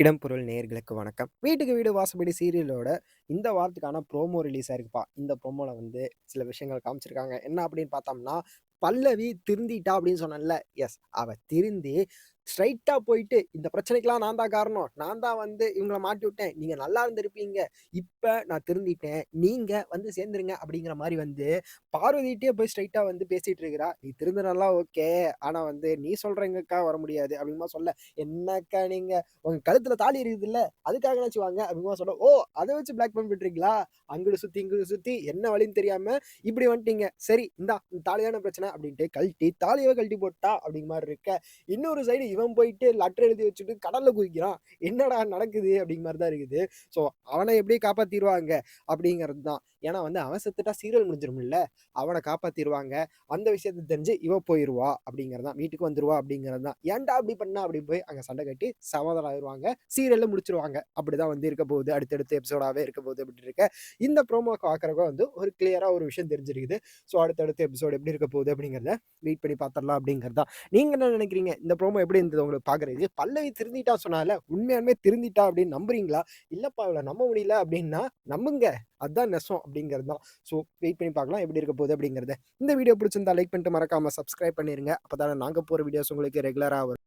இடம்பொருள் நேர்களுக்கு வணக்கம். வீட்டுக்கு வீடு வாசப்படி சீரியலோட இந்த வாரத்துக்கான ப்ரோமோ ரிலீஸ் ஆயிருக்குப்பா. இந்த ப்ரோமோல வந்து சில விஷயங்கள் காமிச்சிருக்காங்க. என்ன அப்படின்னு பார்த்தோம்னா, பல்லவி திருந்திட்டா அப்படின்னு சொன்னேன்ல. எஸ் அவ திருந்தி ஸ்ட்ரைட்டாக போயிட்டு, இந்த பிரச்சனைக்கெல்லாம் நான் தான் காரணம். நான் தான் வந்து இவங்கள மாட்டி விட்டேன். நீங்கள் நல்லா இருந்திருப்பீங்க. இப்போ நான் திருந்திட்டேன். நீங்கள் வந்து சேர்ந்துருங்க அப்படிங்கிற மாதிரி வந்து பார்வதிட்டே போய் ஸ்ட்ரைட்டாக வந்து பேசிகிட்டு இருக்கிறா. நீ திருந்துனதெல்லாம் ஓகே. ஆனால் வந்து நீ சொல்றங்கக்கா வர முடியாது அப்படிமா சொல்ல. என்னக்கா நீங்கள் உங்கள் கழுத்தில் தாலி இருக்குதுல்ல. அதுக்காகனாச்சும் வாங்க அப்படிங்கிற மாரி சொல்ல. ஓ! அதை வச்சு பிளாக் பண்ணிட்டுருக்கீங்களா அங்கிட்டு சுற்றி இங்கிட்டு சுற்றி என்ன வழின்னு தெரியாமல் இப்படி வந்துட்டீங்க. சரி இந்தா தாலியான பிரச்சனை அப்படின்ட்டு கழட்டி தாலியவே கழட்டி போட்டா அப்படிங்கிற மாதிரி இருக்க. இன்னொரு சைடு இவன் போயிட்டு லெட்டர் எழுதி வச்சுட்டு கடல்ல குதிக்கிறான். என்னடா நடக்குது அப்படிங்கிற மாதிரி தான் இருக்குது. ஸோ அவனை எப்படி காப்பாத்திடுவாங்க அப்படிங்கிறது தான். ஏன்னா வந்து அவன் செத்துட்டா சீரியல் முடிஞ்சிடும்ல அவனை காப்பாத்திடுவாங்க அந்த விஷயத்த தெரிஞ்சு இவ போயிருவா அப்படிங்கிறது தான். வீட்டுக்கு வந்துருவா அப்படிங்கிறது தான். ஏன்டா அப்படி பண்ணா அப்படி போய் அங்க சண்டை கட்டி சமாதானம் ஆயிருவாங்க. சீரியல்ல முடிச்சிருவாங்க அப்படிதான் வந்து இருக்க போகுது. அடுத்தடுத்த எபிசோடாவே இருக்க போகுது அப்படின்னு இருக்க. இந்த ப்ரோமோ பார்க்கறப்ப வந்து ஒரு கிளியரா ஒரு விஷயம் தெரிஞ்சிருக்குது. ஸோ அடுத்தடுத்த எபிசோடு எப்படி இருக்க போகுது அப்படிங்கிறத வெயிட் பண்ணி பார்த்துடலாம் அப்படிங்கிறது தான். நீங்க என்ன நினைக்கிறீங்க? இந்த ப்ரோமோ எப்படி இருந்தது உங்களுக்கு பார்க்கறதுக்கு? பல்லவி திருந்திட்டா சொன்னால, உண்மையாலுமே திருந்திட்டா அப்படின்னு நம்புறீங்களா? இல்லப்பா இவள நம்ப முடியல அப்படின்னா, நம்புங்க. அதுதான் நெசம் அப்படிங்கிறது தான். ஸோ வெயிட் பண்ணி பார்க்கலாம் எப்படி இருக்க போகுது அப்படிங்கிறத. இந்த வீடியோ பிடிச்சிருந்தா லைக் பண்ணிட்டு மறக்காம சப்ஸ்கிரைப் பண்ணிருங்க. அப்பதானே நாங்க போற வீடியோஸ் உங்களுக்கு ரெகுலரா வரும்.